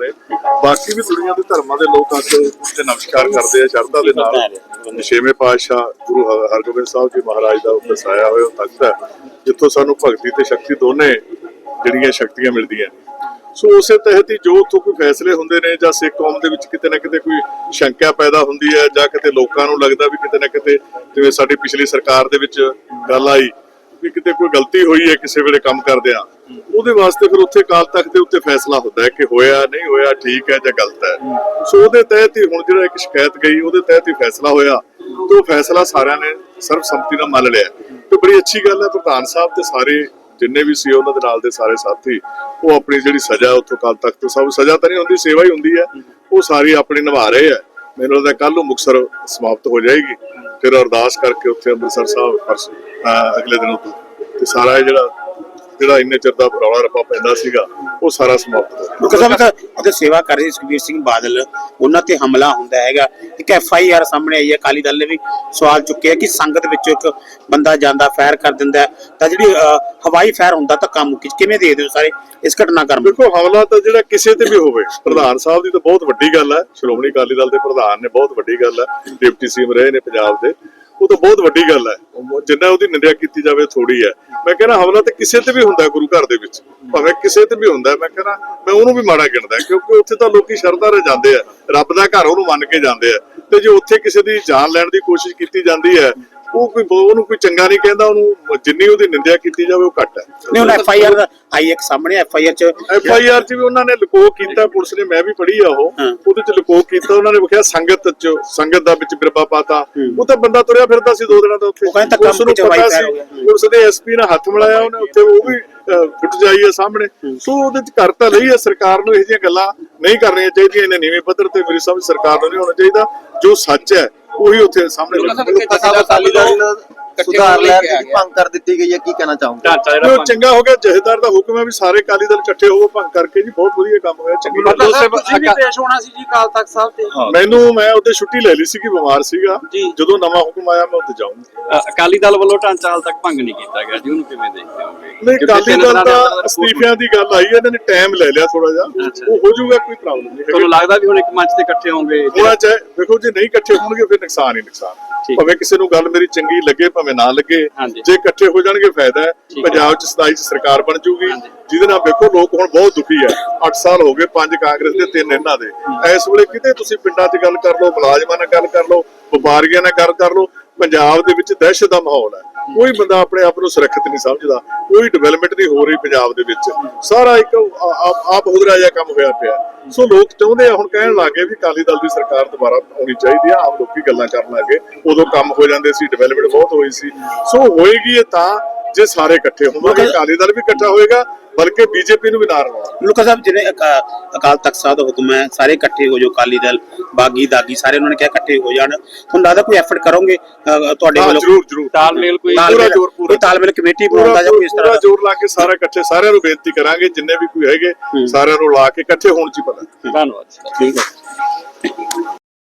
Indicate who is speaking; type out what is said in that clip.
Speaker 1: ਸਾਰੇ ਬਾਕੀ ਵੀ ਦੁਨੀਆ ਦੇ ਧਰਮਾਂ ਦੇ ਲੋਕ ਆ ਕੇ ਉੱਤੇ ਨਮਸਕਾਰ ਕਰਦੇ ਆ ਸ਼ਰਧਾ ਦੇ ਨਾਲ। ਛੇਵੇਂ ਪਾਤਸ਼ਾਹ ਗੁਰੂ ਹਰਗੋਬਿੰਦ ਸਾਹਿਬ ਜੀ ਮਹਾਰਾਜ ਦਾ ਉੱਤੇ ਹੋਇਆ ਤਖਤ ਹੈ, ਜਿੱਥੋਂ ਸਾਨੂੰ ਭਗਤੀ ਤੇ ਸ਼ਕਤੀ ਦੋਨੇ ਜਿਹੜੀਆਂ ਸ਼ਕਤੀਆਂ ਮਿਲਦੀਆਂ ਸੋ ਉਸੇ ਤਹਿਤ ਹੀ ਜੋ ਉੱਥੋਂ ਕੋਈ ਫੈਸਲੇ ਹੁੰਦੇ ਨੇ ਜਾਂ ਸਿੱਖ ਕੌਮ ਦੇ ਵਿੱਚ ਕਿਤੇ ਨਾ ਕਿਤੇ ਕੋਈ ਸ਼ੰਕਾ ਪੈਦਾ ਹੁੰਦੀ ਹੈ ਜਾਂ ਕਿਤੇ ਲੋਕਾਂ ਨੂੰ ਲੱਗਦਾ ਵੀ ਕਿਤੇ ਨਾ ਕਿਤੇ ਜਿਵੇਂ ਸਾਡੀ ਪਿਛਲੀ ਸਰਕਾਰ ਦੇ ਵਿੱਚ ਗੱਲ ਆਈ ਵੀ ਕਿਤੇ ਕੋਈ ਗਲਤੀ ਹੋਈ ਹੈ, ਕਿਸੇ ਵੇਲੇ ਕੰਮ ਕਰਦਿਆਂ। ਉਹਦੇ ਵਾਸਤੇ ਫਿਰ ਉੱਥੇ ਕਾਲ ਤੱਕ ਦੇ ਉੱਤੇ ਫੈਸਲਾ ਹੁੰਦਾ ਹੈ ਕਿ ਹੋਇਆ ਨਹੀਂ ਹੋਇਆ, ਠੀਕ ਹੈ ਜਾਂ ਗਲਤ ਹੈ। ਸੋ ਉਹਦੇ ਤਹਿਤ ਹੀ ਹੁਣ ਜਿਹੜਾ ਇੱਕ ਸ਼ਿਕਾਇਤ ਗਈ, ਉਹਦੇ ਤਹਿਤ ਹੀ ਫੈਸਲਾ ਹੋਇਆ। ਤੇ ਉਹ ਫੈਸਲਾ ਸਾਰਿਆਂ ਨੇ ਸਰਬਸੰਮਤੀ ਨਾਲ ਮੰਨ ਲਿਆ। ਤੇ ਬੜੀ ਅੱਛੀ ਗੱਲ ਹੈ, ਪ੍ਰਧਾਨ ਸਾਹਿਬ ਤੇ ਸਾਰੇ ਜਿੰਨੇ ਵੀ ਸੀ ਉਹਨਾਂ ਦੇ ਨਾਲ ਦੇ ਸਾਰੇ ਸਾਥੀ, ਉਹ ਆਪਣੀ ਜਿਹੜੀ ਸਜ਼ਾ ਉੱਥੋਂ ਕੱਲ ਤਖ਼ਤ ਸਭ ਸਜ਼ਾ ਤਾਂ ਨਹੀਂ ਹੁੰਦੀ, ਸੇਵਾ ਹੀ ਹੁੰਦੀ ਹੈ। ਉਹ ਸਾਰੀ ਆਪਣੀ ਨਿਭਾ ਰਹੇ ਆ ਮੈਨੂੰ ਲੱਗਦਾ ਕੱਲ ਨੂੰ ਮੁਕਸਰ ਸਮਾਪਤ ਹੋ ਜਾਏਗੀ। ਫਿਰ ਅਰਦਾਸ ਕਰਕੇ ਉੱਥੇ ਅੰਮ੍ਰਿਤਸਰ ਸਾਹਿਬ ਅਗਲੇ ਦਿਨ ਉੱਤੇ ਤੇ ਸਾਰਾ ਜਿਹੜਾ ਜਿਹੜਾ ਇੰਨੇ ਚਿਰ ਦਾ ਰੌਲਾ ਰੱਪਾ ਪੈਂਦਾ ਸੀਗਾ ਉਹ ਸਾਰਾ ਸਮਾਪਤ ਹੋ ਗਿਆ।
Speaker 2: ਤਾਂ ਉਹਦੇ ਸੇਵਾ ਕਰ ਰਹੇ ਸੁਖਬੀਰ ਸਿੰਘ ਬਾਦਲ ਉਹਨਾਂ ਤੇ ਹਮਲਾ ਹੁੰਦਾ ਹੈਗਾ। ਇੱਕ ਐਫ ਆਈ ਆਰ ਸਾਹਮਣੇ ਆਈ ਹੈ ਅਕਾਲੀ ਦਲ ਨੇ ਵੀ ਸਵਾਲ ਚੁੱਕਿਆ ਕਿ ਸੰਗਤ ਵਿੱਚੋਂ ਇੱਕ ਬੰਦਾ ਜਾਂਦਾ ਫਾਇਰ ਕਰ ਦਿੰਦਾ ਤਾਂ ਜਿਹੜੀ ਹਵਾਈ ਫਾਇਰ ਹੁੰਦਾ ਤਾਂ ਕੰਮ ਕਿਵੇਂ ਦੇ ਦਿਓ ਸਾਰੇ ਇਸ ਘਟਨਾਕ੍ਰਮ
Speaker 1: ਦੇਖੋ ਹਮਲਾ ਤਾਂ ਜਿਹੜਾ ਕਿਸੇ ਤੇ ਵੀ ਹੋਵੇ ਪ੍ਰਧਾਨ ਸਾਹਿਬ ਦੀ ਤਾਂ ਬਹੁਤ ਵੱਡੀ ਗੱਲ ਹੈ। ਸ਼੍ਰੋਮਣੀ ਅਕਾਲੀ ਦਲ ਦੇ ਪ੍ਰਧਾਨ ਨੇ ਬਹੁਤ ਵੱਡੀ ਗੱਲ ਹੈ। ਡਿਪਟੀ ਸੀਐਮ ਰਹੇ ਨੇ ਪੰਜਾਬ ਦੇ। ਉਹ ਤਾਂ ਬਹੁਤ ਵੱਡੀ ਗੱਲ ਹੈ। ਜਿੰਨਾ ਉਹਦੀ ਨਿੰਦਿਆ ਕੀਤੀ ਜਾਵੇ ਥੋੜੀ ਹੈ। ਮੈਂ ਕਹਿੰਦਾ ਹਮਲਾ ਤੇ ਕਿਸੇ ਤੇ ਵੀ ਹੁੰਦਾ ਗੁਰੂ ਘਰ ਦੇ ਵਿੱਚ। ਭਾਵੇਂ ਕਿਸੇ ਤੇ ਵੀ ਹੁੰਦਾ ਮੈਂ ਕਹਿੰਦਾ, ਮੈਂ ਉਹਨੂੰ ਵੀ ਮਾੜਾ ਗਿਣਦਾ ਕਿਉਂਕਿ ਉੱਥੇ ਤਾਂ ਲੋਕੀ ਸ਼ਰਧਾ ਨਾਲ ਜਾਂਦੇ ਆ ਰੱਬ ਦਾ ਘਰ ਉਹਨੂੰ ਮੰਨ ਕੇ ਜਾਂਦੇ ਆ ਤੇ ਜੇ ਉੱਥੇ ਕਿਸੇ ਦੀ ਜਾਨ ਲੈਣ ਦੀ ਕੋਸ਼ਿਸ਼ ਕੀਤੀ ਜਾਂਦੀ ਹੈ ਉਹ ਕੋਈ ਉਹਨੂੰ ਕੋਈ ਚੰਗਾ ਨਹੀਂ ਕਹਿੰਦਾ ਉਹਨੂੰ ਜਿੰਨੀ ਉਹਦੀ ਨਿੰਦਿਆ ਕੀਤੀ ਜਾਵੇ ਉਹ ਘੱਟ ਹੈ।
Speaker 2: ਨਹੀਂ ਹੁਣ ਐਫ ਆਈ ਆਰ ਆਈ ਇੱਕ ਸਾਹਮਣੇ ਐਫ ਆਈ ਆਰ ਚ
Speaker 1: ਐਫ ਆਈ ਆਰ ਚ ਵੀ ਉਹਨਾਂ ਨੇ ਲਕੋ ਕੀਤਾ ਪੁਲਿਸ ਨੇ ਮੈਂ ਵੀ ਪੜ੍ਹੀ ਆ ਉਹ। ਉਹਦੇ ਚ ਲਕੋ ਕੀਤਾ ਉਹਨਾਂ ਨੇ ਵਿਖਿਆ ਸੰਗਤ ਚ ਸੰਗਤ ਦਾ ਵਿੱਚ ਬਿਰਬਾ ਪਾਤਾ। ਉਹ ਤਾਂ ਬੰਦਾ ਤੁਰਿਆ ਫਿਰਦਾ ਸੀ ਦੋ ਦਿਨਾਂ ਦਾ ਉੱਥੇ।
Speaker 2: ਉਹ ਕਹਿੰਦਾ ਧੱਕਾ
Speaker 1: ਪੁਲਿਸ ਨੂੰ
Speaker 2: ਮੁੱਕੀ ਚ
Speaker 1: ਪਤਾ
Speaker 2: ਵਾਈਫਾਈ
Speaker 1: ਸੀ
Speaker 2: ਹੋ ਗਿਆ।
Speaker 1: ਪੁਲਿਸ ਦੇ ਐਸਪੀ ਨਾਲ ਹੱਥ ਮਿਲਾਇਆ ਉਹਨੇ ਉੱਥੇ ਉਹ ਵੀ ਫੁੱਟ ਜਾਈ ਹੈ ਸਾਹਮਣੇ। ਸੋ ਉਹਦੇ ਚ ਕਰ ਤਾਂ ਲਈ ਹੈ ਸਰਕਾਰ ਨੂੰ ਇਹੋ ਜਿਹੀਆਂ ਗੱਲਾਂ। ਨਹੀਂ ਕਰਨੀਆਂ ਚਾਹੀਦੀਆਂ ਇਹਨੇ ਨੀਵੇਂ ਪੱਧਰ ਤੇ ਮੇਰੀ ਸਮਝ ਸਰਕਾਰ ਨੂੰ ਨਹੀਂ ਹੋਣਾ ਚਾਹੀਦਾ। ਜੋ ਸੱਚ ਹੈ ਉਹੀ ਉੱਥੇ ਸਾਹਮਣੇ।
Speaker 3: ਅਕਾਲੀ ਦਲ ਸੁਧਾਰ ਲੈ ਕੇ ਭੰਗ ਕਰ ਦਿੱਤੀ ਗਈ ਹੈ ਕੀ ਕਹਿਣਾ ਚਾਹੋਗੇ?
Speaker 4: ਜਿਹੜਾ
Speaker 1: ਚੰਗਾ ਹੋ ਗਿਆ ਜਹੇਦਾਰ ਦਾ ਹੁਕਮ ਹੈ ਵੀ ਸਾਰੇ ਅਕਾਲੀ ਦਲ ਇਕੱਠੇ ਹੋਵੋ ਭੰਗ ਕਰਕੇ ਜੀ ਬਹੁਤ ਵਧੀਆ ਕੰਮ ਹੋਇਆ ਚੰਗੀ ਗੱਲ ਹੈ।
Speaker 4: ਦੂਸਰੇ
Speaker 5: ਵੀ ਪੇਸ਼ ਹੋਣਾ ਸੀ ਜੀ ਕਾਲ ਤਖਤ ਸਾਹਿਬ ਤੇ।
Speaker 1: ਮੈਨੂੰ ਮੈਂ ਉੱਤੇ ਛੁੱਟੀ ਲੈ ਲਈ ਸੀ ਕਿ ਬਿਮਾਰ ਸੀਗਾ। ਜਦੋਂ ਨਵਾਂ ਹੁਕਮ ਆਇਆ ਮੈਂ ਉੱਤੇ ਜਾਊਂਗਾ।
Speaker 4: ਅਕਾਲੀ ਦਲ ਵੱਲੋਂ ਢਾਂਚਾ ਹਾਲ ਤੱਕ ਭੰਗ ਨਹੀਂ ਕੀਤਾ ਗਿਆ ਜੀ ਉਹਨੂੰ ਕਿਵੇਂ ਦੇਖਦੇ ਹੋਗੇ?
Speaker 1: ਨਹੀਂ
Speaker 4: ਤਿੰਨ
Speaker 1: ਦਲ
Speaker 4: ਦੇ
Speaker 1: ਅਸਤੀਫਿਆਂ ਦੀ ਗੱਲ ਆਈ ਇਹਨਾਂ ਨੇ ਟਾਈਮ ਲੈ ਲਿਆ ਥੋੜਾ ਜਿਹਾ। ਉਹ ਹੋ ਜਾਊਗਾ ਕੋਈ ਪ੍ਰੋਬਲਮ ਨਹੀਂ।
Speaker 4: ਤੁਹਾਨੂੰ ਲੱਗਦਾ ਵੀ ਹੁਣ ਇੱਕ ਮੰਚ ਤੇ ਇਕੱਠੇ ਹੋਣਗੇ
Speaker 1: ਹੋਣਾ ਚਾਹੇ ਦੇਖੋ ਜੇ ਨਹੀਂ ਇਕੱਠੇ ਹੋਣਗੇ ਫਿਰ ਨੁਕਸਾਨ ਹੀ ਨੁਕਸਾਨ। ਭਾਵੇਂ ਕਿਸੇ ਨੂੰ ਗੱਲ ਮੇਰੀ ਚੰਗੀ ਲੱਗੇ ਭਾਵੇਂ ਨਾ ਲੱਗੇ। ਜੇ ਇਕੱਠੇ ਹੋ ਜਾਣਗੇ ਫਾਇਦਾ ਹੈ। ਪੰਜਾਬ ਚ 27 ਚ ਸਰਕਾਰ ਬਣ ਜੂਗੀ। ਜਿਹਦੇ ਨਾਲ ਵੇਖੋ ਲੋਕ ਹੁਣ ਬਹੁਤ ਦੁਖੀ ਹੈ 8 ਸਾਲ ਹੋ ਗਏ ਪੰਜ ਕਾਂਗਰਸ ਦੇ ਤਿੰਨ ਇਹਨਾਂ ਦੇ ਇਸ ਵੇਲੇ ਕਿਤੇ ਤੁਸੀਂ ਪਿੰਡਾਂ 'ਚ ਗੱਲ ਕਰ ਲਓ ਮੁਲਾਜ਼ਮਾਂ ਨਾਲ ਗੱਲ ਕਰ ਲਓ ਵਪਾਰੀਆਂ ਨਾਲ ਗੱਲ ਕਰ ਲਓ ਪੰਜਾਬ ਦੇ ਵਿੱਚ ਦਹਿਸ਼ਤ ਦਾ ਮਾਹੌਲ ਹੈ ਕੋਈ ਬੰਦਾ ਆਪਣੇ ਆਪ ਨੂੰ ਸੁਰੱਖਿਅਤ ਨਹੀਂ ਸਮਝਦਾ, ਕੋਈ ਡਿਵੈਲਪਮੈਂਟ ਨਹੀਂ ਹੋ ਰਹੀ ਪੰਜਾਬ ਦੇ ਵਿੱਚ। ਸਾਰਾ ਇੱਕ ਆਪ ਹੁਦਰਾ ਜਿਹਾ ਕੰਮ ਹੋਇਆ ਪਿਆ। ਸੋ ਲੋਕ ਚਾਹੁੰਦੇ ਆ ਹੁਣ ਕਹਿਣ ਲੱਗੇ ਵੀ ਅਕਾਲੀ ਦਲ ਦੀ ਸਰਕਾਰ ਦੁਬਾਰਾ ਆਉਣੀ ਚਾਹੀਦੀ ਆ, ਆਮ ਲੋਕੀ ਗੱਲਾਂ ਕਰਨ ਲੱਗੇ ਉਦੋਂ ਕੰਮ ਹੋ ਜਾਂਦੇ ਸੀ ਡਿਵੈਲਪਮੈਂਟ ਬਹੁਤ ਹੋਈ ਸੀ। ਸੋ ਹੋਏਗੀ ਇਹ ਤਾਂ ਜੇ ਸਾਰੇ ਇਕੱਠੇ ਹੋਣਗੇ ਅਕਾਲੀ ਦਲ ਵੀ ਇਕੱਠਾ ਹੋਏਗਾ ਬਲਕਿ ਬੀਜੇਪੀ ਨੂੰ ਵੀ ਨਾਲ ਰਲਾਉਣਾ
Speaker 2: ਲੋਕਾਂ ਸਾਹਿਬ ਜਿਹੜੇ ਅਕਾ- ਅਕਾਲ ਤਖਤ ਸਾਹਿਬ ਦਾ ਹੁਕਮ ਹੈ ਸਾਰੇ ਇਕੱਠੇ ਹੋ ਜਾਓ ਅਕਾਲੀ ਦਲ ਬਾਗੀ ਦਾਗੀ ਸਾਰੇ ਉਹਨਾਂ ਨੇ ਕਿਹਾ ਇਕੱਠੇ ਹੋ ਜਾਣ। ਤੁਹਾਨੂੰ ਲੱਗਦਾ ਕੋਈ ਐਫਰਟ ਕਰੋਗੇ ਤੁਹਾਡੇ
Speaker 1: ਹਾਂ
Speaker 2: ਵੱਲੋਂ?
Speaker 1: ਜਰੂਰ ਜਰੂਰ।
Speaker 4: ਤਾਲਮੇਲ ਕੋਈ
Speaker 1: ਪੂਰਾ ਜ਼ੋਰ, ਪੂਰਾ।
Speaker 2: ਕੋਈ ਤਾਲਮੇਲ ਕਮੇਟੀ ਬਣਾਉਣ ਦਾ ਜਾਂ ਕੋਈ ਇਸ ਤਰ੍ਹਾਂ ਦਾ?
Speaker 1: ਜ਼ੋਰ ਲਾ ਕੇ ਸਾਰੇ ਇਕੱਠੇ ਸਾਰਿਆਂ ਨੂੰ ਬੇਨਤੀ ਕਰਾਂਗੇ ਜਿੰਨੇ ਵੀ ਕੋਈ ਹੈਗੇ ਸਾਰਿਆਂ ਨੂੰ ਲਾ ਕੇ ਇਕੱਠੇ ਹੋਣ ਚ ਹੀ ਪਤਾ।
Speaker 4: ਧੰਨਵਾਦ।
Speaker 2: ਠੀਕ ਹੈ।